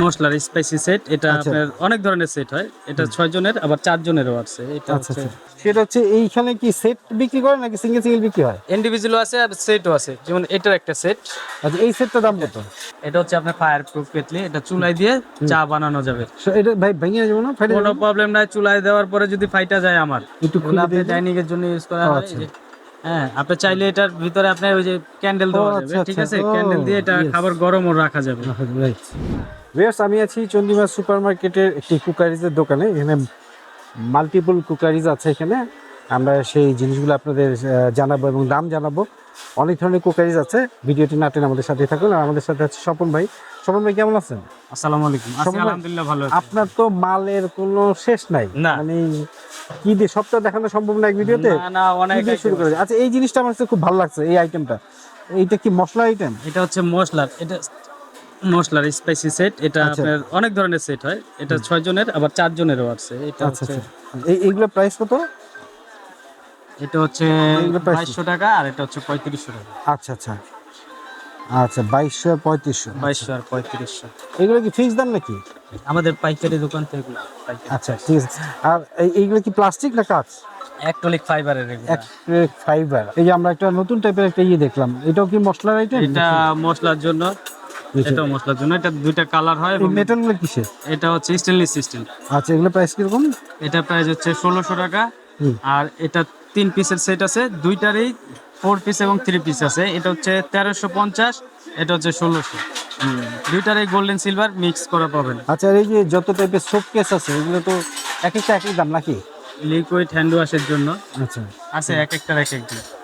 মশলার spicy set এটা আচ্ছা। আপনার অনেক ধরনের সেট হয়। এটা ছয় জনের আবার চার জনেরও আছে। এটা আচ্ছা হচ্ছে আচ্ছা। সেটা হচ্ছে এইখানে কি সেট বিক্রি করে নাকি সিঙ্গেল সিঙ্গেল বিক্রি হয়? ইন্ডিভিজুয়াল আছে আর সেটও আছে। যেমন এটার একটা সেট আচ্ছা এই সেটটার দাম কত? এটা হচ্ছে আপনার ফায়ার প্রুফ কেটলি। এটা চুলায় দিয়ে চা বানানো যাবে। এটা ভাই ভেঙে যাব না? কোনো প্রবলেম নাই চুলায় দেওয়ার পরে যদি ফাইটা যায় আমার। একটু খুলে ডাইনিং এর জন্য ইউজ করা হয়। হ্যাঁ আপনি চাইলে এটার ভিতরে আপনার ওই যে ক্যান্ডেল দেওয়া যাবে। ঠিক। আছে? ক্যান্ডেল দিয়ে এটা. খাবার গরমও রাখা যাবে। রাইট ভিউয়ার্স আমি আছি চন্ডিমা সুপার মার্কেটের একটি কুকারিজের দোকানে। এখানে মাল্টিপল কুকারিজ আছে এখানে। আমরা সেই জিনিসগুলো আপনাদের জানাব এবং দাম জানাব। অনেক ধরনের কুকারিজ আছে। ভিডিওটি না টেনে আমাদের সাথে থাকুন। আর আমাদের সাথে আছে স্বপন ভাই। স্বপন ভাই কেমন আছেন? আসসালামু আলাইকুম। আলহামদুলিল্লাহ ভালো আছি। আপনার তো মালের কোনো শেষ নাই। মানে কি দিয়ে সবটা দেখানো সম্ভব না এক ভিডিওতে? না না অনেক শুরু করে আচ্ছা এই জিনিসটা আমার কাছে খুব ভালো লাগছে এই আইটেমটা এইটা কি মশলা আইটেম এটা হচ্ছে মশলা এটা মশলার স্পাইসি সেট এটা আচ্ছা। আপনার অনেক ধরনের সেট হয়। এটা ছয় জনের আবার চার জনেরও আছে। এটা আচ্ছা হচ্ছে আচ্ছা। এইগুলো প্রাইস কত? এটা হচ্ছে বাইশশো টাকা আর এটা হচ্ছে পঁয়ত্রিশশো টাকা। আচ্ছা আচ্ছা। আচ্ছা বাইশশো আর পঁয়ত্রিশশো। বাইশশো আর পঁয়ত্রিশশো। এগুলো কি ফিক্স দাম নাকি? আমাদের পাইকারি দোকান থেকে এগুলো, আচ্ছা ঠিক আছে। আর এই- এইগুলো কি প্লাস্টিক না কাঁচ? অ্যাক্রিলিক ফাইবারের এগুলো। অ্যাক্রিলিক ফাইবার এই যে আমরা একটা নতুন টাইপের একটা ইয়ে দেখলাম এটাও কি মশলার আইটেম এটা মশলার জন্য এটাও মশলার জন্য। এটা দুইটা কালার হয় এবং মেটালগুলো কিসের? এটা হচ্ছে স্টেনলেস স্টিল আচ্ছা এগুলো প্রাইস কীরকম? এটা প্রাইস হচ্ছে ষোলোশো টাকা। আর এটা তিন পিসের সেট আছে। দুইটারই ফোর পিস এবং থ্রি পিস আছে। এটা হচ্ছে তেরোশো পঞ্চাশ এটা হচ্ছে ষোলোশো। দুইটারই গোল্ডেন সিলভার মিক্স করা পাবেন। আচ্ছা এই যে যত টাইপের সোপ কেস আছে এগুলো তো এক একটা একই দাম নাকি? লিকুইড হ্যান্ড ওয়াশের জন্য। আচ্ছা। আছে এক একটার এক এক এই-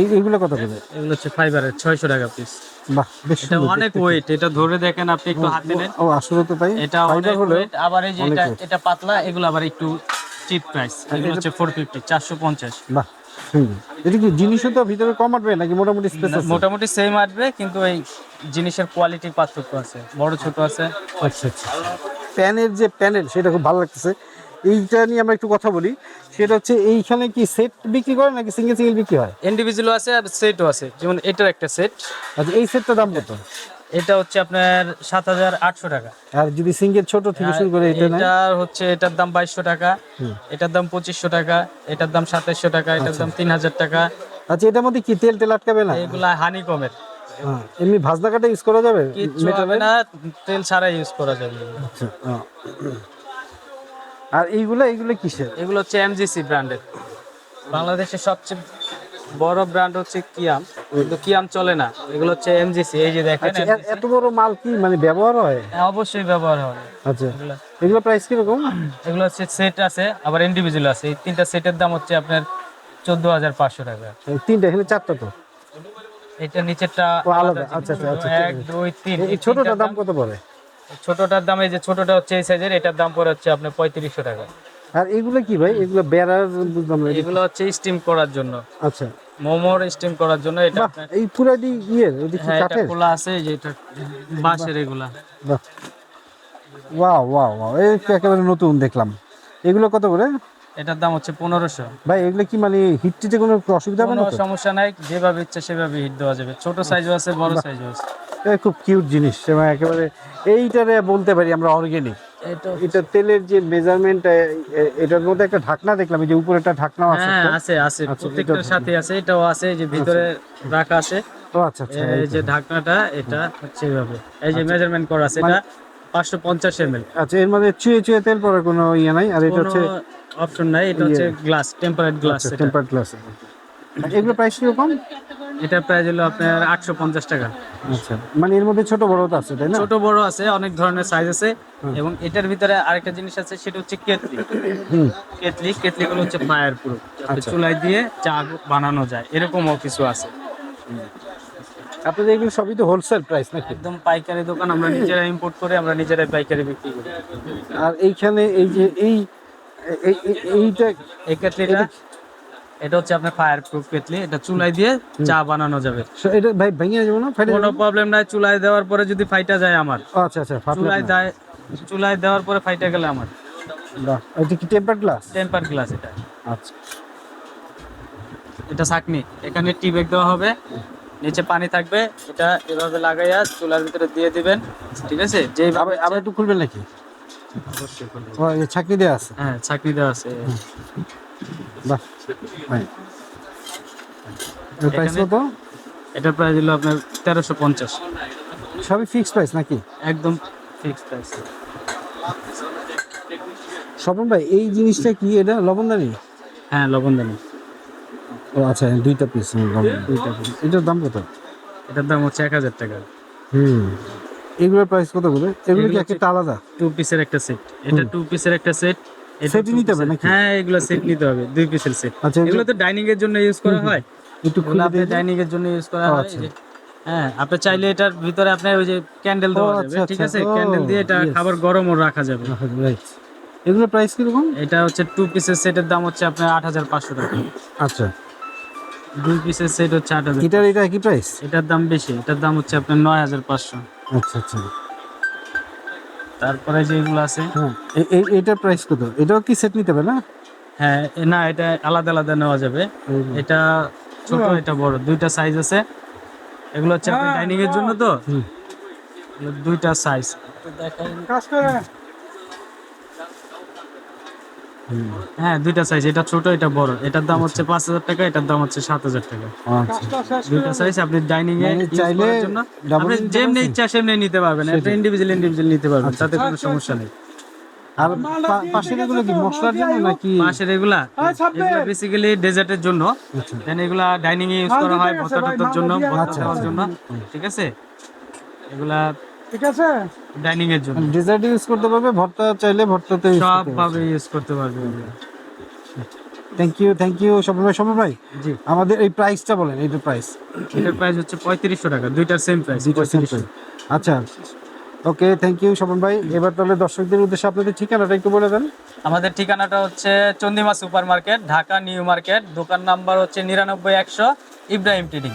এইগুলো কত করে? এগুলো হচ্ছে ফাইবারের ছয়শো টাকা পিস বাহ বেশ এটা অনেক ওয়েট এটা ধরে দেখেন আপনি একটু হাতে নেন। ও আসলে তো তাই? এটা অনেক ওয়েট আবার এই যে এটা এটা পাতলা এগুলো আবার একটু চিপ প্রাইস এগুলো হচ্ছে ফোর ফিফটি চারশো পঞ্চাশ। বাহ এটা কি জিনিসও তো ভিতরে কম আসবে নাকি মোটামুটি স্পেস আছে মোটামুটি সেম আসবে কিন্তু এই জিনিসের কোয়ালিটির পার্থক্য আছে। বড় ছোট আছে। আচ্ছা আচ্ছা। প্যানের যে প্যানেল সেটা খুব ভালো লাগতেছে। এইটা নিয়ে আমরা একটু কথা বলি। সেটা হচ্ছে এইখানে কি সেট বিক্রি করে নাকি সিঙ্গেল সিঙ্গেল বিক্রি হয়? ইন্ডিভিজুয়াল আছে আর সেটও আছে। যেমন এটার একটা সেট আচ্ছা এই সেটটার দাম কত? এটা হচ্ছে আপনার সাত হাজার আটশো টাকা। আর যদি সিঙ্গেল ছোট থেকে শুরু করে এটা এটা হচ্ছে এটার দাম বাইশশো টাকা। এটার দাম পঁচিশশো টাকা। এটার দাম সাতাশশো টাকা। এটার দাম তিন হাজার টাকা। আচ্ছা এটার মধ্যে কি তেল তেল আটকাবে না? এগুলা হানি কমের হ্যাঁ, এমনি ভাজনা কাটা ইউজ করা যাবে? না। তেল ছাড়া ইউজ করা যাবে। আচ্ছা। আর এইগুলো এইগুলো কিসের? এগুলো হচ্ছে এমজিসি ব্র্যান্ডের বাংলাদেশের সবচেয়ে বড় ব্র্যান্ড হচ্ছে কিয়াম কিন্তু কিয়াম চলে না এগুলো হচ্ছে এমজিসি এই যে দেখেন আচ্ছা এত বড় মাল কি মানে ব্যবহার হয়? হ্যাঁ, অবশ্যই ব্যবহার হয়। আচ্ছা এগুলো প্রাইস কীরকম? এগুলো হচ্ছে সেট আছে আবার ইন্ডিভিজুয়াল আছে। এই তিনটা সেটের দাম হচ্ছে আপনার চোদ্দ হাজার পাঁচশো টাকা। এই তিনটা এখানে চারটা তো? এটা নিচেরটা আলাদা। আচ্ছা, আচ্ছা, আচ্ছা, এক দুই তিন ছোটটার দাম কত পড়ে? ছোটটার দাম এই যে ছোটটা হচ্ছে এই সাইজের এটার দাম পড়ে হচ্ছে আপনার পঁয়ত্রিশশো টাকা। আর এগুলো কি ভাই? এগুলো বেড়ার বুঝলাম না এগুলো হচ্ছে স্টিম করার জন্য। আচ্ছা। মোমোর স্টিম করার জন্য এটা এই পুরা দি ইয়ে ওই কি হ্যাঁ এটা কাঠের? খোলা আছে এই যে এটা বাঁশের এগুলা। ওয়াও ওয়াও ওয়াও এই একেবারে নতুন দেখলাম। এগুলো কত করে? এটার দাম হচ্ছে পনেরোশো। ভাই এগুলো কি মানে হিটটিতে কোনো অসুবিধা হবে না সমস্যা নাই যেভাবে ইচ্ছে সেভাবে হিট দেওয়া যাবে। ছোট সাইজও আছে বড় সাইজও আছে। খুব কিউট জিনিস। একেবারে এইটারে বলতে পারি আমরা অর্গানিক এটা তেলের যে মেজারমেন্ট এটার মধ্যে একটা ঢাকনা দেখলাম এই যে উপরে একটা ঢাকনা আছে হ্যাঁ আছে আছে আচ্ছা, প্রত্যেকটার সাথে আছে এটাও আছে যে ভিতরে রাখা আছে। ও আচ্ছা আচ্ছা এই যে ঢাকনাটা এটা হচ্ছে এইভাবে। এই যে মেজারমেন্ট করা আছে এটা পাঁচশো পঞ্চাশ আচ্ছা এর মধ্যে চুয়ে চুয়ে তেল পড়ার কোনো ইয়ে নাই আর এটা হচ্ছে অপশন নাই এটা হচ্ছে গ্লাস টেম্পারেট গ্লাস এটা। টেম্পার গ্লাস এগুলো প্রাইস কীরকম? এটা প্রাইস হলো আপনার আটশো পঞ্চাশ টাকা। আচ্ছা মানে এর মধ্যে ছোট বড় তো আছে তাই না? ছোট বড় আছে অনেক ধরনের সাইজ আছে। এবং এটার ভিতরে আরেকটা জিনিস আছে সেটা হচ্ছে কেতলি কেতলি কেতলি গুলো হচ্ছে ফায়ার প্রুফ আচ্ছা। চুলায় দিয়ে চা বানানো যায়। এরকমও কিছু আছে। আপনাদের এগুলো সবই তো হোলসেল প্রাইস নাকি? একদম পাইকারি দোকান আমরা নিজেরা ইম্পোর্ট করে আমরা নিজেরাই পাইকারি বিক্রি করি। আর এইখানে এই যে এই এই- এই- এইটা এই কেতলিটা এটা হচ্ছে আপনার ফায়ার প্রুফ কেটলি এটা চুলাই দিয়ে চা বানানো যাবে। এটা ভাই ভেঙে যাব না? ফাইটে কোনো প্রবলেম নাই চুলাই দেওয়ার পরে যদি ফাইটা যায় আমার। আচ্ছা আচ্ছা চুলাই দেয় চুলায় দেওয়ার পরে ফাইটা গেলে আমার। বাহ এটা কি টেম্পার গ্লাস টেম্পার গ্লাস এটা। আচ্ছা। এটা ছাকনি। এখানে টি ব্যাগ দেওয়া হবে। নিচে পানি থাকবে। এটা এভাবে লাগাইয়া চুলার ভিতরে দিয়ে দিবেন। ঠিক আছে? যেইভাবে আবার একটু খুলবেন নাকি? ও এই ছাকনি দেওয়া আছে? হ্যাঁ চাকরি দেওয়া আছে। বাহ। প্রাইস কত? এটার প্রাইস হলো আপনার তেরোশো পঞ্চাশ। সবই ফিক্সড প্রাইস নাকি? একদম ফিক্সড প্রাইস স্বপন ভাই এই জিনিসটা কি এটা? লবণদানি? হ্যাঁ লবণদানি। ও আচ্ছা দুইটা পিস দুইটা পিস এটার দাম কত? এটার দাম হচ্ছে এক হাজার টাকা। হুম। এগুলোর প্রাইস কত বলে? এগুলো কি একটা আলাদা? টু পিসের একটা সেট এটা টু পিসের একটা সেট Set-ই নিতে হবে নাকি? হ্যাঁ এগুলো সেট নিতে হবে দুই পিসের সেট আচ্ছা এগুলো এগুলো তো ডাইনিং এর জন্য ইউজ করা হয়। একটু খুলে আপনি ডাইনিং এর জন্য ইউজ করা হয়। আচ্ছা। হ্যাঁ আপনি চাইলে এটার ভিতরে আপনার ওই যে ক্যান্ডেল দেওয়া যাবে আচ্ছা, ঠিক আচ্ছা। আছে ক্যান্ডেল দিয়ে এটা খাবার গরমও রাখা যাবে। রাইট এগুলোর প্রাইস কীরকম? এটা হচ্ছে টু পিসের সেটের দাম হচ্ছে আপনার আট হাজার পাঁচশো টাকা। আচ্ছা। দুই পিসের সেট হচ্ছে আট হাজার এটার এটা একই প্রাইস এটার দাম বেশি এটার দাম হচ্ছে আপনার নয় হাজার পাঁচশো। আচ্ছা আচ্ছা। তারপরে যেগুলো আছে হ্যাঁ এটার প্রাইস কত? এটাও কি সেট নিতে হবে না? হ্যাঁ না এটা আলাদা আলাদা নেওয়া যাবে। এটা ছোট এটা বড় দুইটা সাইজ আছে। এগুলো হচ্ছে আপনার ডাইনিং এর জন্য তো? দুইটা সাইজ দেখাই কাজ সাইজ হ্যাঁ দুইটা সাইজ এটা ছোট এটা বড়। এটার দাম হচ্ছে পাঁচ হাজার টাকা এটার দাম হচ্ছে সাত হাজার টাকা। আচ্ছা। দুইটা সাইজ আপনি ডাইনিং এ মানে চাইলে আপনি যেমনি ইচ্ছা সেমনি নিতে পারবেন এটা ইন্ডিভিজুয়াল ইন্ডিভিজুয়াল নিতে পারবেন তাতে কোনো সমস্যা নেই। আর পাশের এগুলো কি মশলার জন্য নাকি? পাশের এগুলা? এগুলা বেসিক্যালি ডেজার্টের জন্য। আচ্ছা। দেন এগুলা ডাইনিং এ ইউজ করা হয় ভর্তা টর্তার জন্য ভর্তা আচ্ছা, খাওয়ার আচ্ছা। জন্য ঠিক আছে? এগুলা ঠিক আছে? ডাইনিং এর জন্য। ডেজার্ট ইউজ করতে পারবে ভর্তা চাইলে ভর্তাতে সব ভাবে ইউজ করতে পারবে। Thank you thank you Samar ভাই সমর ভাই। জি। আমাদের এই প্রাইসটা বলেন এইটার প্রাইস এটার প্রাইস হচ্ছে পঁয়ত্রিশশো টাকা দুইটার সেম প্রাইস দুইটা সিম্পল আচ্ছা। ওকে থ্যাংক ইউ স্বপন ভাই। এবার তাহলে দর্শকদের উদ্দেশ্যে আপনাদের ঠিকানাটা একটু বলে দেন। আমাদের ঠিকানাটা হচ্ছে Chandima super market Dhaka New Market দোকান নাম্বার হচ্ছে নিরানব্বই একশো ইব্রাহিম ট্রেডিং